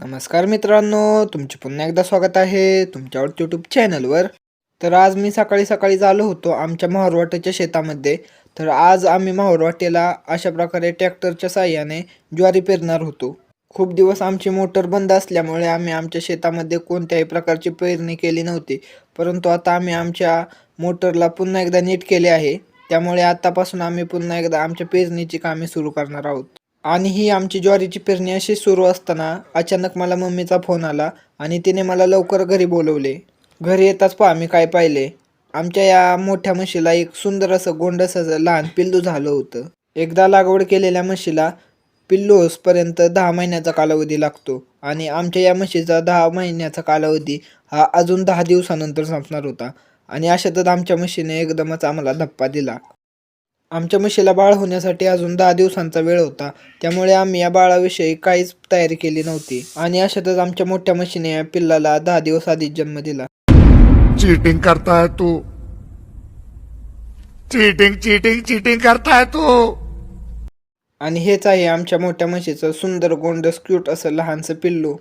नमस्कार मित्रांनो तुमचे पुन्हा एकदा स्वागत आहे तुमच्या यूट्यूब चॅनलवर तर आज मी सकाळी सकाळी आलो होतो आमच्या माहोरवाटेच्या शेतामध्ये. तर आज आम्ही महारवाटेला अशा प्रकारे ट्रॅक्टरच्या साह्याने ज्वारी पेरणार होतो. खूप दिवस आमची मोटर बंद असल्यामुळे आम्ही आमच्या शेतामध्ये कोणत्याही प्रकारची पेरणी केली नव्हती. परंतु आता आम्ही आमच्या मोटरला पुन्हा एकदा नीट केले आहे. त्यामुळे आतापासून आम्ही पुन्हा एकदा आमच्या पेरणीची कामे सुरू करणार आहोत. आणि ही आमची ज्वारीची पेरणी अशी सुरू असताना अचानक मला मम्मीचा फोन आला आणि तिने मला लवकर घरी बोलवले. घरी येताच पहा मी काय पाहिले. आमच्या या मोठ्या म्हशीला एक सुंदर असं गोंडस असं लहान पिल्लू झालं होतं. एकदा लागवड केलेल्या म्हशीला पिल्लू होसपर्यंत दहा महिन्याचा कालावधी लागतो आणि आमच्या या म्हशीचा दहा महिन्याचा कालावधी हा अजून दहा दिवसानंतर संपणार होता. आणि अशातच आमच्या म्हशीने एकदमच आम्हाला धप्पा दिला. आमच्या म्हशीला बाळ होण्यासाठी अजून दहा दिवसांचा वेळ होता. त्यामुळे आम्ही या बाळाविषयी काहीच तयारी केली नव्हती. आणि अशातच आमच्या मोठ्या म्हशीने या पिल्लाला दहा दिवस आधीच जन्म दिला. चीटिंग करता है तू. चीटिंग चीटिंग चीटिंग करता है तू. आणि हेच आहे आमच्या मोठ्या म्हशीचं सुंदर गोंड क्यूट असं लहानसं पिल्लू.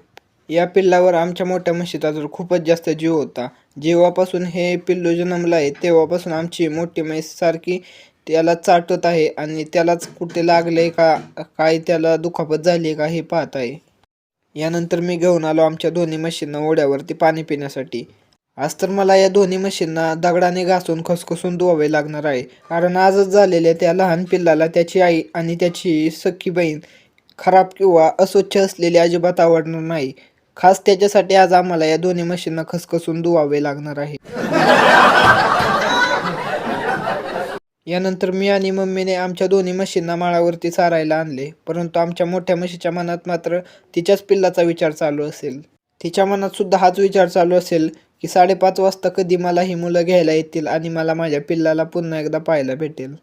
या पिल्लावर आमच्या मोठ्या म्हशीचा तर खूपच जास्त जीव होता जेव्हापासून हे पिल्लू जन्मलं आहे तेव्हापासून आमची मोठी म्हैस सारखी त्याला चाटत आहे आणि त्यालाच कुठे लागले का काय त्याला दुखापत झाली का हे पाहत आहे. यानंतर मी घेऊन आलो आमच्या दोन्ही म्हशींना ओढ्यावरती पाणी पिण्यासाठी. आज तर मला या दोन्ही म्हशींना दगडाने घासून खसखसून धुवावे लागणार आहे कारण आजच झालेल्या त्या लहान पिल्लाला त्याची आई आणि त्याची सख्खी बहीण खराब किंवा अस्वच्छ असलेली अजिबात आवडणार नाही. खास त्याच्यासाठी आज आम्हाला या दोन्ही म्हशींना खसखसून धुवावे लागणार आहे. यानंतर मी आणि मम्मीने आमच्या दोन्ही म्हशींना माळावरती चारायला आणले. परंतु आमच्या मोठ्या म्हशीच्या मनात मात्र तिच्याच पिल्लाचा विचार चालू असेल. तिच्या मनात सुद्धा हाच विचार चालू असेल की साडेपाच वाजता कधी मला ही मुलं घ्यायला येतील आणि मला माझ्या पिल्लाला पुन्हा एकदा पाहायला भेटेल.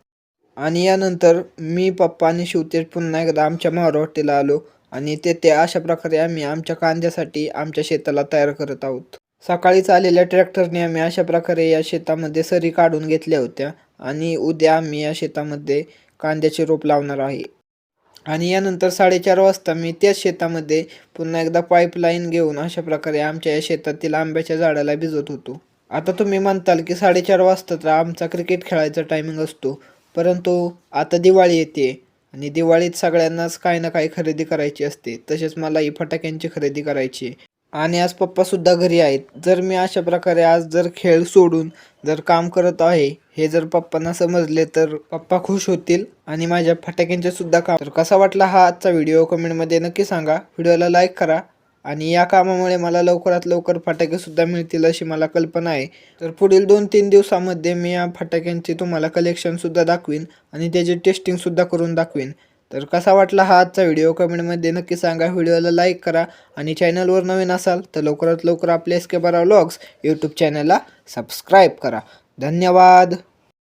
आणि यानंतर मी पप्पा आणि शिवतेज पुन्हा एकदा आमच्या महाराष्ट्रीला आलो. आणि तेथे अशा प्रकारे आम्ही आमच्या कांद्यासाठी आमच्या शेताला तयार करत आहोत. सकाळीच आलेल्या ट्रॅक्टरने आम्ही अशा प्रकारे या शेतामध्ये सरी काढून घेतल्या होत्या आणि उद्या आम्ही या शेतामध्ये कांद्याचे रोप लावणार आहे. आणि यानंतर साडेचार वाजता मी त्याच शेतामध्ये पुन्हा एकदा पाईपलाईन घेऊन अशा प्रकारे आमच्या या शेतातील आंब्याच्या झाडाला भिजवत होतो. आता तुम्ही म्हणताल की साडेचार वाजता तर आमचा क्रिकेट खेळायचा टायमिंग असतो परंतु आता दिवाळी येते. आणि दिवाळीत सगळ्यांनाच काही ना काही खरेदी करायची असते. तसेच मलाही फटाक्यांची खरेदी करायची. आहे. आणि आज पप्पासुद्धा घरी आहेत. जर मी अशा प्रकारे आज जर खेळ सोडून जर काम करत आहे हे जर पप्पांना समजले तर पप्पा खुश होतील आणि माझ्या फटाक्यांचे सुद्धा काम तर कसा वाटला हा आजचा व्हिडिओ कमेंटमध्ये नक्की सांगा. व्हिडिओला लाईक करा. आणि या कामामुळे मला लवकरात लवकर फटाकेसुद्धा मिळतील अशी मला कल्पना आहे. तर पुढील दोन तीन दिवसामध्ये मी या फटाक्यांचे तुम्हाला कलेक्शनसुद्धा दाखवीन आणि त्याचे टेस्टिंगसुद्धा करून दाखवीन. तर कसा वाटला हा आजचा व्हिडिओ कमेंटमध्ये नक्की सांगा. व्हिडिओला लाईक करा आणि चॅनलवर नवीन असाल तर लवकरात लवकर आपल्या एस के बारा व्लॉग्स यूट्यूब चॅनलला सबस्क्राईब करा. धन्यवाद!